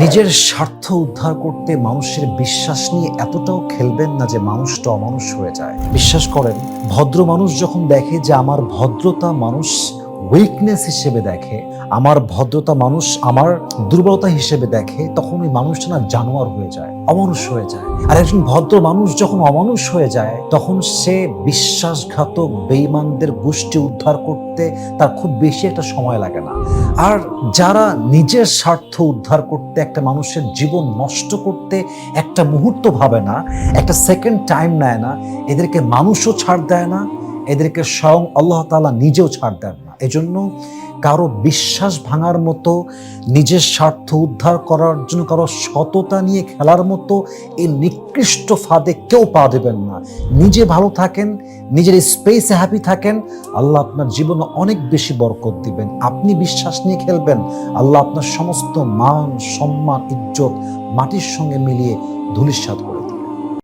নিজের স্বার্থ উদ্ধার করতে মানুষের বিশ্বাস নিয়ে এতটাও খেলবেন না যে মানুষটা অমানুষ হয়ে যায়। বিশ্বাস করেন, ভদ্র মানুষ যখন দেখে যে আমার ভদ্রতা মানুষ উইকনেস হিসেবে দেখে, আমার ভদ্রতা মানুষ আমার দুর্বলতা হিসেবে দেখে, তখন ওই মানুষটা না জানোয়ার হয়ে যায়, অমানুষ হয়ে যায়। আর একজন ভদ্র মানুষ যখন অমানুষ হয়ে যায়, তখন সে বিশ্বাসঘাতক বেইমানদের গোষ্ঠী উদ্ধার করতে তার খুব বেশি একটা সময় লাগে না। আর যারা নিজের স্বার্থ উদ্ধার করতে, একটা মানুষের জীবন নষ্ট করতে একটা মুহূর্ত ভাবে না, একটা সেকেন্ড টাইম নেয় না, এদেরকে মানুষও ছাড় দেয় না, এদেরকে স্বয়ং আল্লাহ তাআলা নিজেও ছাড় দেন এজন্য কারও বিশ্বাস ভাঙার মতো, নিজের স্বার্থ উদ্ধার করার জন্য কারও সততা নিয়ে খেলার মতো এই নিকৃষ্ট ফাঁদে কেউ পা দেবেন না। নিজে ভালো থাকেন, নিজের স্পেসে হ্যাপি থাকেন, আল্লাহ আপনার জীবনে অনেক বেশি বরকত দিবেন। আপনি বিশ্বাস নিয়ে খেলবেন, আল্লাহ আপনার সমস্ত মান, সম্মান, ইজ্জত মাটির সঙ্গে মিলিয়ে ধূলিসাৎ করে দেবেন।